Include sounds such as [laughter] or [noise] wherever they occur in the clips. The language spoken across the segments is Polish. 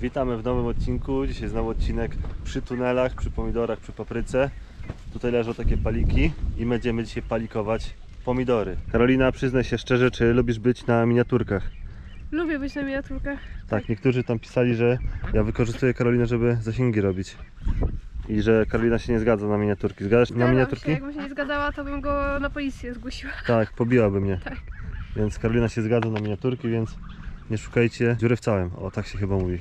Witamy w nowym odcinku. Dzisiaj znowu odcinek przy tunelach, przy pomidorach, przy papryce. Tutaj leżą takie paliki i będziemy dzisiaj palikować pomidory. Karolina, przyznaj się szczerze, czy lubisz być na miniaturkach? Lubię być na miniaturkach. Tak, niektórzy tam pisali, że ja wykorzystuję Karolinę, żeby zasięgi robić. I że Karolina się nie zgadza na miniaturki. Zgadzasz się na miniaturki? Się, jakbym się nie zgadzała, to bym go na policję zgłosiła. Tak, pobiłaby mnie. Tak. Więc Karolina się zgadza na miniaturki, więc nie szukajcie dziury w całym. O, tak się chyba mówi.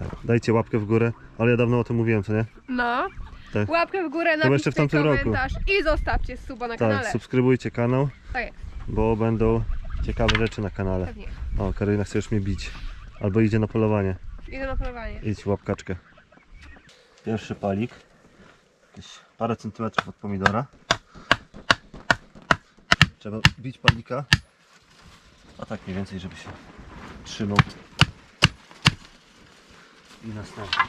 Tak. Dajcie łapkę w górę, ale ja dawno o tym mówiłem, co nie? No. Tak. Łapkę w górę, Chyba jeszcze w tamtym roku. komentarz i zostawcie suba na Tak, kanale. subskrybujcie kanał, Tak jest, bo będą ciekawe rzeczy na kanale. pewnie. O, Karolina chce już mnie bić. Albo idzie na polowanie. Idę na polowanie. Idź łapkaczkę. Pierwszy palik. Jakieś parę centymetrów od pomidora. Trzeba bić palika. A tak mniej więcej, żeby się trzymał. I następny.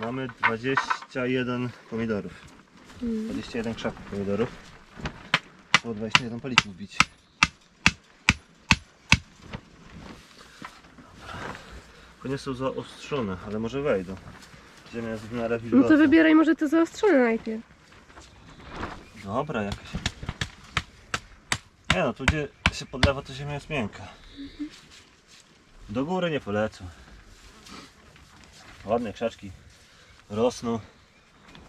Mamy 21 pomidorów. 21 krzaków pomidorów. Trzeba 21 palików bić. Tylko nie są zaostrzone, ale może wejdą. Ziemia jest w miarę No wilgotna. to wybieraj może te zaostrzone najpierw. Dobra, jakaś. Nie no, tu gdzie się podlewa, to ziemia jest miękka. Do góry nie polecą. Ładne krzaczki rosną.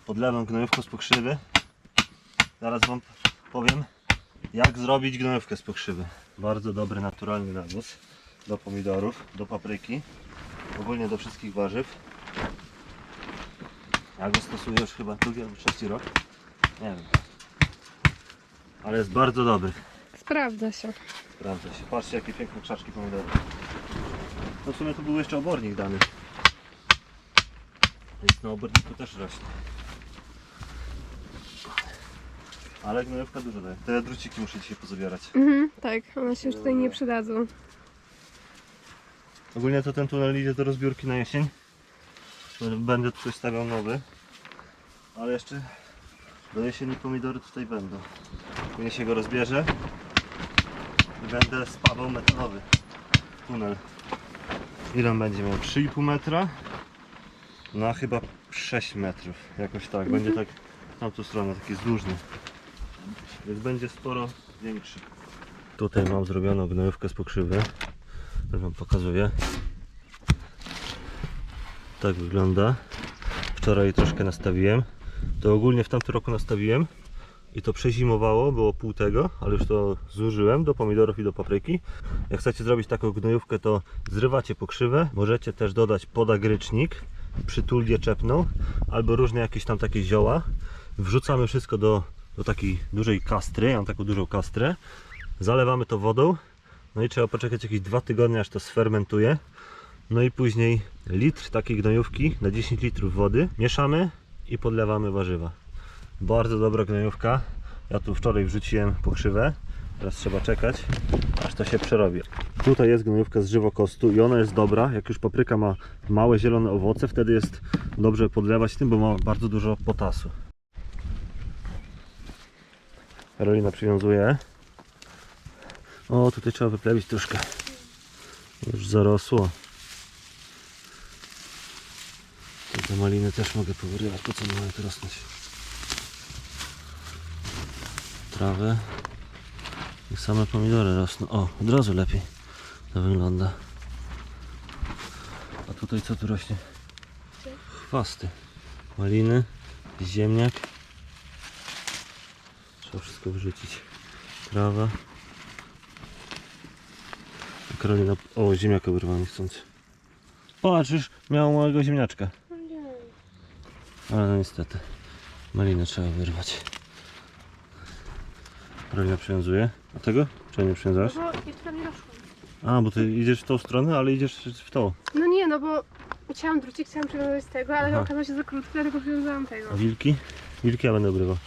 Podlewam gnojówką z pokrzywy. Zaraz Wam powiem, jak zrobić gnojówkę z pokrzywy. Bardzo dobry, naturalny nawóz do pomidorów, do papryki, ogólnie do wszystkich warzyw. Ja go stosuję już chyba drugi albo trzeci rok. Nie wiem. Ale jest bardzo dobry. Sprawdza się. Sprawdza się. Patrzcie jakie piękne krzaczki pomidorów. No w sumie tu był jeszcze obornik dany. Więc na oborniku też rośnie. Ale gnojówka dużo daje. Te druciki muszę dzisiaj pozabierać. Mhm, tak, one się już tutaj nie przydadzą. Ogólnie to ten tunel idzie do rozbiórki na jesień. Będę tutaj stawiał nowy. Ale jeszcze do jesieni pomidory tutaj będą. Później się go rozbierze i będę spawał metalowy tunel. Ile on będzie miał? 3,5 metra na chyba 6 metrów. Jakoś tak. Będzie tak w tamtą stronę, taki zdłużny. Więc będzie sporo większy. Tutaj mam zrobioną gnojówkę z pokrzywy. Już wam pokazuję. Tak wygląda. Wczoraj troszkę nastawiłem. To ogólnie w tamtym roku nastawiłem i to przezimowało, było pół tego, ale już to zużyłem do pomidorów i do papryki. Jak chcecie zrobić taką gnojówkę, to zrywacie pokrzywę. Możecie też dodać podagrycznik, przytulię czepną albo różne jakieś tam takie zioła. Wrzucamy wszystko do, do takiej dużej kastry, ja mam taką dużą kastrę. Zalewamy to wodą, no i trzeba poczekać jakieś dwa tygodnie, aż to sfermentuje. No i później litr takiej gnojówki na 10 litrów wody mieszamy i podlewamy warzywa. Bardzo dobra gnojówka. Ja tu wczoraj wrzuciłem pokrzywę. Teraz trzeba czekać, aż to się przerobi. Tutaj jest gnojówka z żywokostu i ona jest dobra. Jak już papryka ma małe zielone owoce, wtedy jest dobrze podlewać tym, bo ma bardzo dużo potasu. Karolina przywiązuje. O, tutaj trzeba wyplewić troszkę. Już zarosło. Te maliny też mogę powyrywać, po co mają tu rosnąć? Trawę. I same pomidory rosną. O, od razu lepiej to wygląda. A tutaj co tu rośnie? Chwasty. Maliny, ziemniak. Trzeba wszystko wyrzucić. Trawa. Karolina, o ziemniaka wyrwała niechcący. Patrz, już miało małego ziemniaczka. Ale no niestety, malinę trzeba wyrwać. Karolina przywiązuje. A tego? Czy nie przywiązałaś? No bo jeszcze tam nie doszłam. A, bo ty idziesz w tą stronę, ale idziesz w tą. No nie, no bo chciałam drucik, chciałam przywiązać z tego, ale Aha. okazało się za krótko, dlatego przywiązałam tego. A wilki? Wilki ja będę obrywał.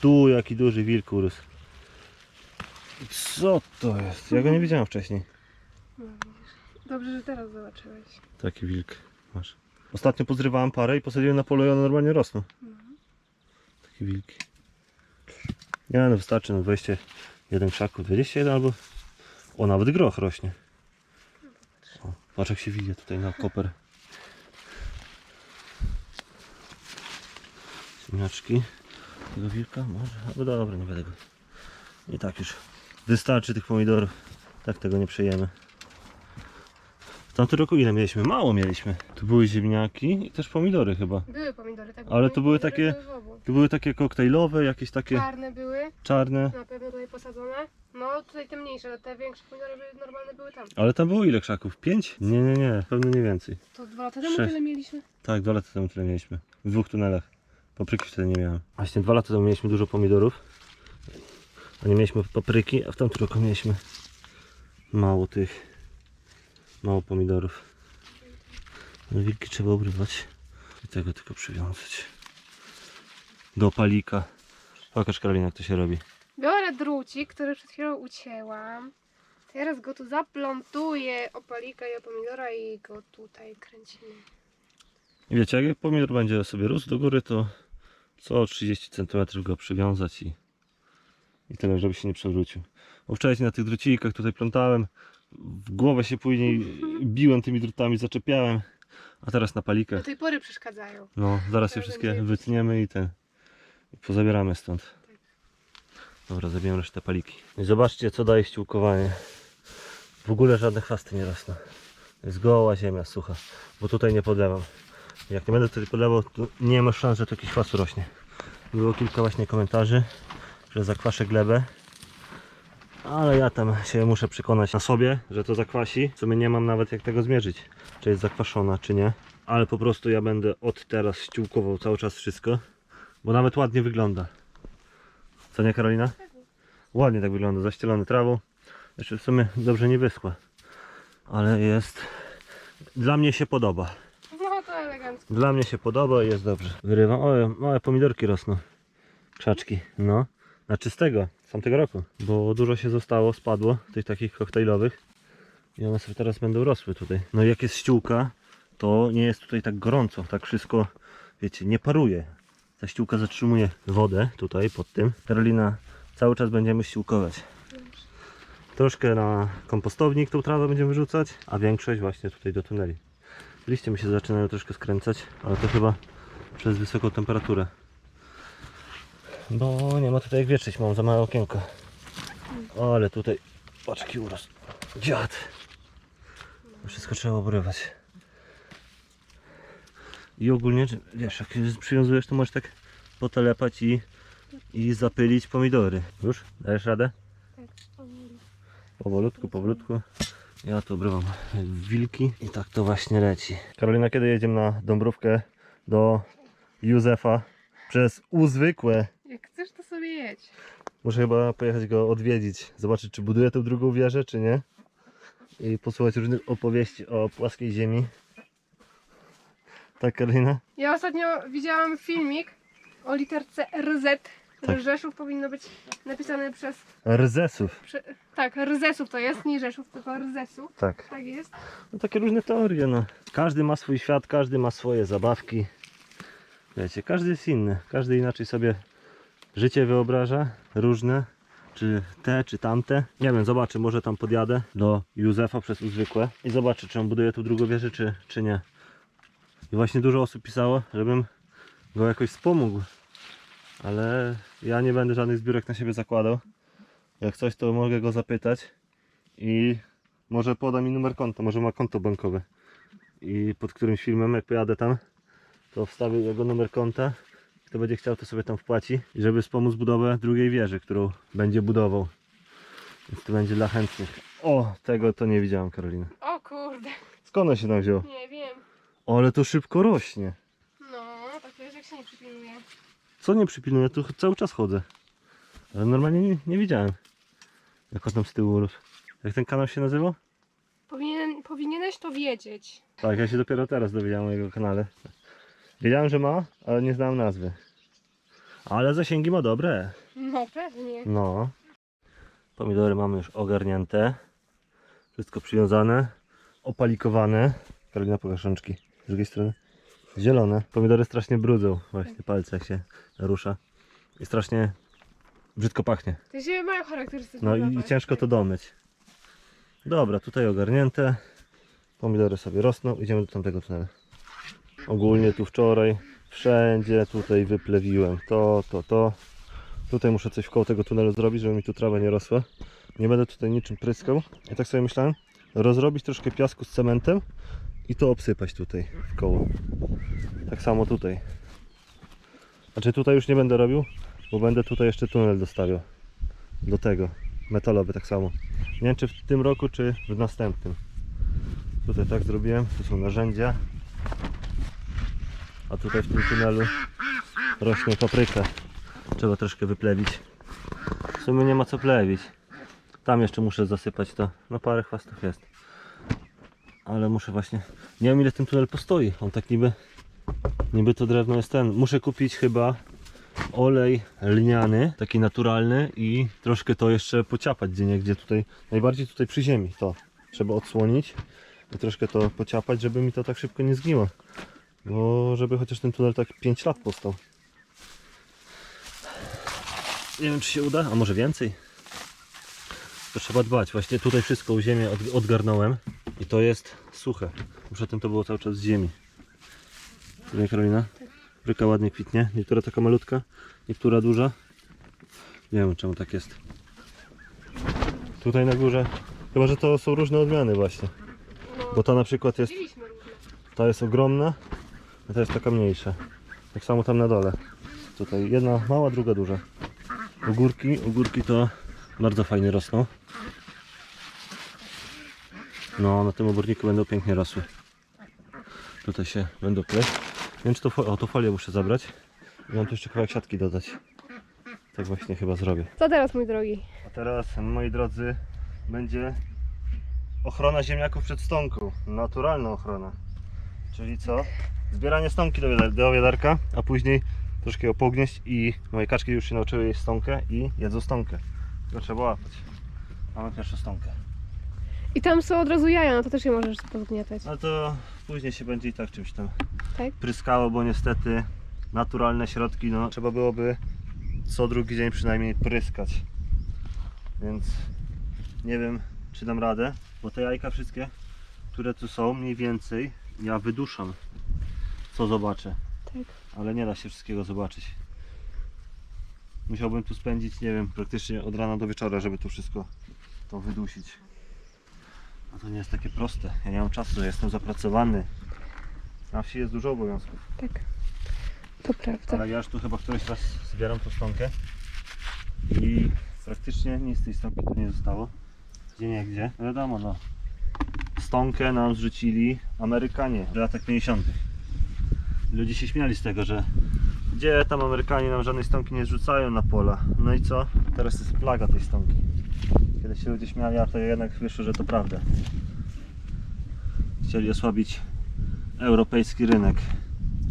Tu jaki duży wilk urósł. Co to jest? Ja go nie widziałem wcześniej. No, widzisz. Dobrze, że teraz zobaczyłeś. Taki wilk masz. Ostatnio pozrywałem parę i posadziłem na polu i one normalnie rosną. Takie wilki. Nie no wystarczy na jeden krzaków 21 albo o nawet groch rośnie. O, patrz jak się widzę tutaj na koper. Ziemniaczki. Tego wilka może, no albo dobra nie będę go nie tak już. Wystarczy tych pomidorów. Tak tego nie przejemy. W tamtym roku ile mieliśmy? Mało mieliśmy. Tu były ziemniaki i też pomidory chyba. Były pomidory, tak? Ale to były Pomidory takie- były w obu. Tu były takie koktajlowe, jakieś takie Czarne były, czarne. na pewno tutaj posadzone. No tutaj te mniejsze, ale te większe pomidory były, normalne były tam. Ale tam było ile krzaków? Pięć? Nie, nie, nie, pewno nie więcej. To dwa lata temu Sześć. tyle mieliśmy. Tak, dwa lata temu tyle mieliśmy. W dwóch tunelach. Papryki wtedy nie miałem. Właśnie dwa lata temu mieliśmy dużo pomidorów. A nie mieliśmy papryki, a w tamtym roku mieliśmy mało tych. Mało pomidorów. No wilki trzeba obrywać. I tego tylko przywiązać. Do palika. Pokaż Karolina jak to się robi. Biorę drucik, który przed chwilą ucięłam. Teraz go tu zaplątuję opalika i pomidora i go tutaj kręcimy. I wiecie, jak pomidor będzie sobie rósł do góry, to co 30 cm go przywiązać i, i tyle, żeby się nie przewrócił. Bo wczoraj na tych drucikach tutaj plątałem, w głowę się później biłem tymi drutami, zaczepiałem, a teraz na Do palikach. tej pory przeszkadzają. No, zaraz je wszystkie wytniemy i ten i pozabieramy stąd. Dobra, zabieram resztę paliki. I zobaczcie, co daje ściółkowanie. W ogóle żadne chwasty nie rosną. Jest goła ziemia, sucha, bo tutaj nie podlewam. Jak nie będę tutaj podlewał, to nie ma szans, że tu jakiś chwast rośnie. Było kilka właśnie komentarzy, że zakwaszę glebę. Ale ja tam się muszę przekonać na sobie, że to zakwasi. W sumie nie mam nawet jak tego zmierzyć, czy jest zakwaszona, czy nie. Ale po prostu ja będę od teraz ściółkował cały czas wszystko, bo nawet ładnie wygląda. Co nie Karolina? Ładnie tak wygląda, zaścielony trawą. Jeszcze w sumie dobrze nie wyschła. Ale jest... Dla mnie się podoba. No to elegancko. Dla mnie się podoba i jest dobrze. Wyrywam. O, małe pomidorki rosną. Krzaczki. No. Znaczy z tego, z tamtego roku. Bo dużo się zostało, spadło, tych takich koktajlowych. I one sobie teraz będą rosły tutaj. No i jak jest ściółka, to nie jest tutaj tak gorąco. Tak wszystko, wiecie, nie paruje. Ta ściółka zatrzymuje wodę tutaj pod tym. Karolina, cały czas będziemy ściółkować. Troszkę na kompostownik tą trawę będziemy wyrzucać, a większość właśnie tutaj do tuneli. Liście mi się zaczynają troszkę skręcać, ale to chyba przez wysoką temperaturę. Bo nie ma tutaj jak wietrzyć, mam za małe okienko. Ale tutaj paczki urósł. Dziad. Wszystko trzeba obrywać. I ogólnie, wiesz, jak się przywiązujesz, to możesz tak potelepać i, i zapylić pomidory. Już? Dajesz radę? Powolutku, powolutku. Ja tu obrywam wilki i tak to właśnie leci. Karolina, kiedy jedziemy na Dąbrówkę do Józefa przez uzwykłe? Sobie jedź. Muszę chyba pojechać go odwiedzić, zobaczyć czy buduje tę drugą wieżę, czy nie. I posłuchać różnych opowieści o płaskiej ziemi. Tak, Karolina? Ja ostatnio widziałam filmik o literce RZ. Tak. Rzeszów powinno być napisane przez... Rzesów. Prze, tak, Rzesów to jest, nie Rzeszów, tylko Rzesów. Tak. Tak jest. No takie różne teorie, no. Każdy ma swój świat, każdy ma swoje zabawki. Wiecie, każdy jest inny. Każdy inaczej sobie życie wyobraża. Różne. Czy te, czy tamte. Nie wiem, zobaczę, może tam podjadę do Józefa przez Uzwykłe i zobaczę, czy on buduje tu drugą wieżę, czy, czy nie. I właśnie dużo osób pisało, żebym go jakoś wspomógł. Ale ja nie będę żadnych zbiórek na siebie zakładał. Jak coś, to mogę go zapytać i może poda mi numer konta, może ma konto bankowe. I pod którymś filmem, jak pojadę tam, to wstawię jego numer konta. Kto będzie chciał, to sobie tam wpłaci. I żeby wspomóc budowę drugiej wieży, którą będzie budował. Więc to będzie dla chętnych. O, tego to nie widziałam, Karolina. O kurde, Skąd on się tam wziął? nie wiem. O, ale to szybko rośnie. No, tak to jest jak się nie przypilnuje. Co nie przypilnuję, tu cały czas chodzę. Ale normalnie nie, nie widziałem. Jak on tam z tyłu rósł. Jak ten kanał się nazywał? Powinien, powinieneś to wiedzieć. Tak, ja się dopiero teraz dowiedziałem o jego kanale. Wiedziałem, że ma, ale nie znałem nazwy. Ale zasięgi ma dobre. No pewnie. No. Pomidory mamy już ogarnięte. Wszystko przywiązane. Opalikowane. Karolina pokaż rączki. Z drugiej strony. Zielone. Pomidory strasznie brudzą. Właśnie palce jak się rusza. I strasznie brzydko pachnie. Te ziemie mają charakterystyczny No i zapach. ciężko to domyć. Dobra, tutaj ogarnięte. Pomidory sobie rosną. Idziemy do tamtego tunelu. Ogólnie tu wczoraj Wszędzie tutaj wyplewiłem. To, to, to. Tutaj muszę coś koło tego tunelu zrobić, żeby mi tu trawa nie rosła. Nie będę tutaj niczym pryskał. I tak sobie myślałem, rozrobić troszkę piasku z cementem i to obsypać tutaj w koło. Tak samo tutaj. Znaczy tutaj już nie będę robił, bo będę tutaj jeszcze tunel dostawiał. Do tego. Metalowy tak samo. Nie wiem czy w tym roku, czy w następnym. Tutaj tak zrobiłem. Tu są narzędzia. A tutaj w tym tunelu rośnie papryka. Trzeba troszkę wyplewić. W sumie nie ma co plewić. Tam jeszcze muszę zasypać to. No parę chwastów jest. Ale muszę właśnie... Nie wiem ile ten tunel postoi. On tak niby... Niby to drewno jest ten. Muszę kupić chyba olej lniany, taki naturalny i troszkę to jeszcze pociapać gdzie niegdzie tutaj. Najbardziej tutaj przy ziemi to. Trzeba odsłonić i troszkę to pociapać, żeby mi to tak szybko nie zgniło. Bo żeby chociaż ten tunel tak 5 lat postał. Nie wiem czy się uda, a może więcej. To trzeba dbać. Właśnie tutaj wszystko u ziemi od, odgarnąłem i to jest suche. Przedtem to było cały czas z ziemi. Co nie Karolina? Bryka ładnie kwitnie. Niektóra taka malutka, niektóra duża. Nie wiem czemu tak jest. Tutaj na górze. Chyba, że to są różne odmiany właśnie. Bo ta na przykład jest, ta jest ogromna, a ta jest taka mniejsza. Tak samo tam na dole. Tutaj jedna mała, druga duża. Ogórki, ogórki to bardzo fajnie rosną. No, na tym oborniku będą pięknie rosły. Tutaj się będą pleść. Nie wiem, czy to, o, to folię muszę zabrać. I mam tu jeszcze kawałek siatki dodać. Tak właśnie chyba zrobię. Co teraz, mój drogi? A teraz, moi drodzy, będzie ochrona ziemniaków przed stonką. Naturalna ochrona. Czyli co? Zbieranie stonki do, do wiadarka, a później troszkę ją pognieść i moje kaczki już się nauczyły jeść stonkę i jedzą stonkę. Tylko trzeba łapać. Mamy pierwszą stonkę. I tam są od razu jaja, no to też je możesz pozgniatać. No to później się będzie i tak czymś tam Tak? pryskało, bo niestety naturalne środki, no trzeba byłoby co drugi dzień przynajmniej pryskać. Więc nie wiem, czy dam radę, bo te jajka wszystkie, które tu są, mniej więcej ja wyduszam, co zobaczę, Tak. ale nie da się wszystkiego zobaczyć. Musiałbym tu spędzić, nie wiem, praktycznie od rana do wieczora, żeby tu wszystko to wydusić. A to nie jest takie proste. Ja nie mam czasu, ja jestem zapracowany. Na wsi jest dużo obowiązków. Tak. To prawda. Ale ja już tu chyba któryś raz zbieram tą stonkę i praktycznie nic z tej stonki tu nie zostało. Gdzie nie gdzie. No wiadomo no. Stonkę nam zrzucili Amerykanie w latach 50. Ludzie się śmiali z tego, że gdzie tam Amerykanie nam żadnej stonki nie zrzucają na pola. No i co? Teraz jest plaga tej stonki. Kiedy się ludzie śmiali, a to jednak wyszło, że to prawda. Chcieli osłabić europejski rynek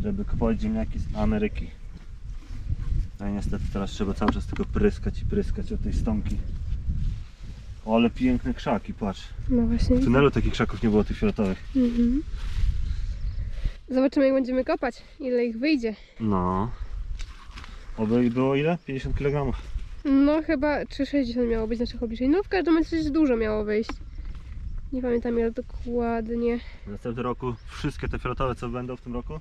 żeby kupować ziemniaki z Ameryki. No i niestety teraz trzeba cały czas tylko pryskać i pryskać od tej stonki. O, ale piękne krzaki, patrz. No właśnie. W tunelu takich krzaków nie było tych fioletowych. Mhm. Zobaczymy jak będziemy kopać, ile ich wyjdzie. No. Oby było ile? 50 kg. No chyba 3,60 miało być naszych obliczeń. No w każdym razie dużo miało wyjść. Nie pamiętam ile dokładnie. W następnym roku wszystkie te fioletowe co będą w tym roku,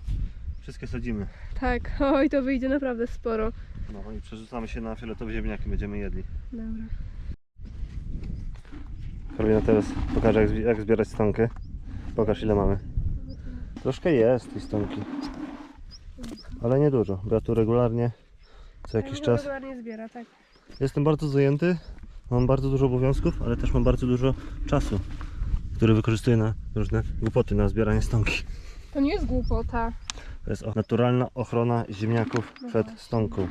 wszystkie sadzimy. Tak, [laughs] oj to wyjdzie naprawdę sporo. No i przerzucamy się na fioletowe ziemniaki, będziemy jedli. Dobra. Karolina teraz pokaże jak, zbi- jak zbierać stonkę. Pokaż ile mamy. Troszkę jest tej stonki. Ale nie dużo, bo ja tu regularnie co jakiś Tak, czas Regularnie zbiera, tak. Jestem bardzo zajęty, mam bardzo dużo obowiązków, ale też mam bardzo dużo czasu, który wykorzystuję na różne głupoty, na zbieranie stonki. To nie jest głupota. To jest o- naturalna ochrona ziemniaków No przed właśnie. stonką.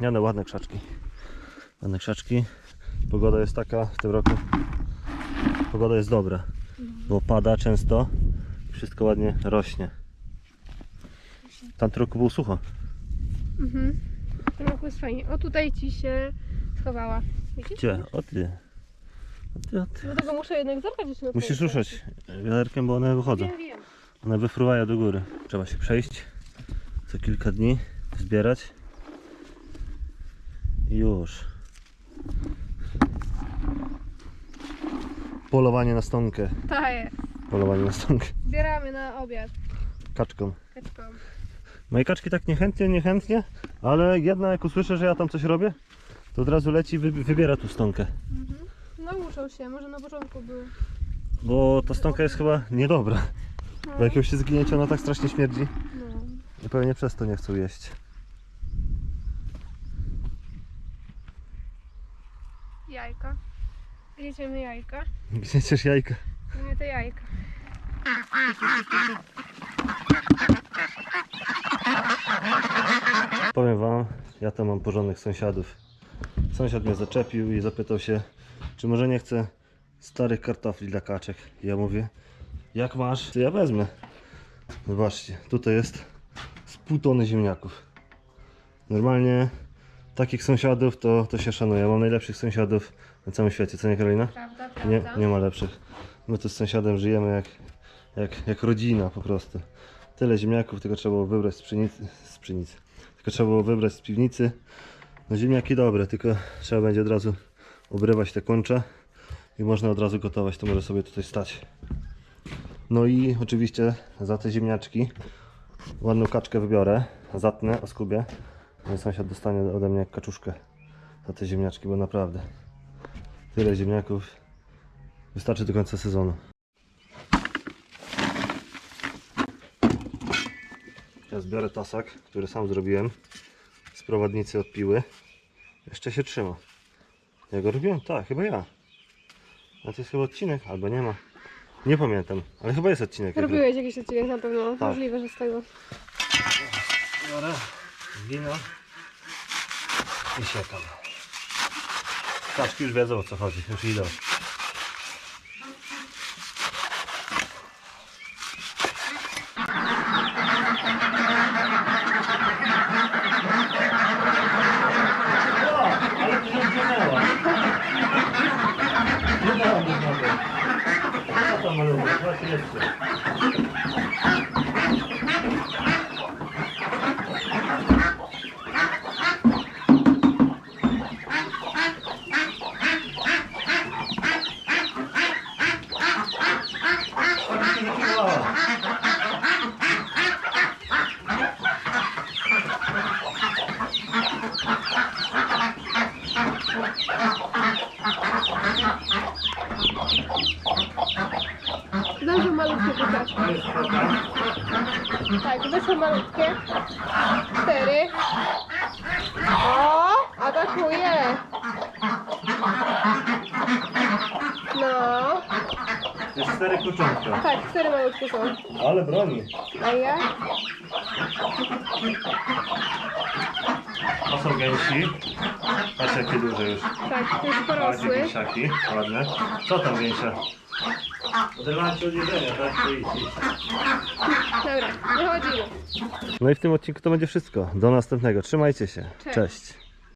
Nie no, ładne krzaczki. Ładne krzaczki. Pogoda jest taka w tym roku. Pogoda jest dobra, bo pada często wszystko ładnie rośnie. Tamty roku było sucho. Mhm. W tym roku jest fajnie. O tutaj ci się schowała. Widzisz? Gdzie? O ty. O ty, o ty. Dlatego muszę jednak jeszcze na Musisz ruszać wiaderkiem, bo one wychodzą. Wiem, wiem. One wyfruwają do góry. Trzeba się przejść co kilka dni, zbierać i już. Polowanie na stonkę. Tak jest. Polowanie na stonkę. Zbieramy na obiad. kaczką. Kaczką. Moje kaczki tak niechętnie, niechętnie, ale jedna jak usłyszy, że ja tam coś robię, to od razu leci i wy, wybiera tu stonkę. Mhm. No uczą się, może na początku były. Bo ta stonka jest chyba niedobra. No. Bo jak już się zgniecie, ona tak strasznie śmierdzi. No. I pewnie przez to nie chcą jeść. Jajka. Jedziemy jajka. Gnieciesz jajka. Gniemy te jajka. Powiem wam, ja tam mam porządnych sąsiadów. Sąsiad mnie zaczepił i zapytał się, czy może nie chce starych kartofli dla kaczek. I ja mówię, jak masz, to ja wezmę. Zobaczcie, tutaj jest z pół tony ziemniaków. Normalnie takich sąsiadów to, to się szanuje. Mam najlepszych sąsiadów na całym świecie, co nie Karolina? Prawda, Nie, prawda. nie ma lepszych. My tu z sąsiadem żyjemy jak, jak, jak rodzina po prostu. Tyle ziemniaków, tylko trzeba było wybrać z pszenicy, z pszenicy. Tylko trzeba było wybrać z piwnicy. No ziemniaki dobre, tylko trzeba będzie od razu obrywać te kończe i można od razu gotować, to może sobie tutaj stać. No i oczywiście za te ziemniaczki ładną kaczkę wybiorę, zatnę, oskubię. No i sąsiad dostanie ode mnie kaczuszkę za te ziemniaczki, bo naprawdę tyle ziemniaków wystarczy do końca sezonu. Teraz biorę tasak, który sam zrobiłem z prowadnicy od piły. Jeszcze się trzyma. Ja go robiłem? Tak, chyba ja. A to jest chyba odcinek, albo nie ma. Nie pamiętam, ale chyba jest odcinek. Robiłeś jakiś odcinek na pewno. Tak. Możliwe, że z tego. Biorę wino i siekam. Kaczki już wiedzą o co chodzi, już idą. ale to to malutkie. Cztery. O, atakuje. No, Jest cztery kluczątka. tak, cztery malutkie są. Ale broni. A ja? To są gęsi. Patrz jakie duże już. Tak, to już Bardziej porosły. gęsiaki. Ładne. Co tam gęsia? Oderwałem od jedzenia, tak? Dobra, wychodzimy. No i w tym odcinku to będzie wszystko. Do następnego. Trzymajcie się. Cześć. Cześć.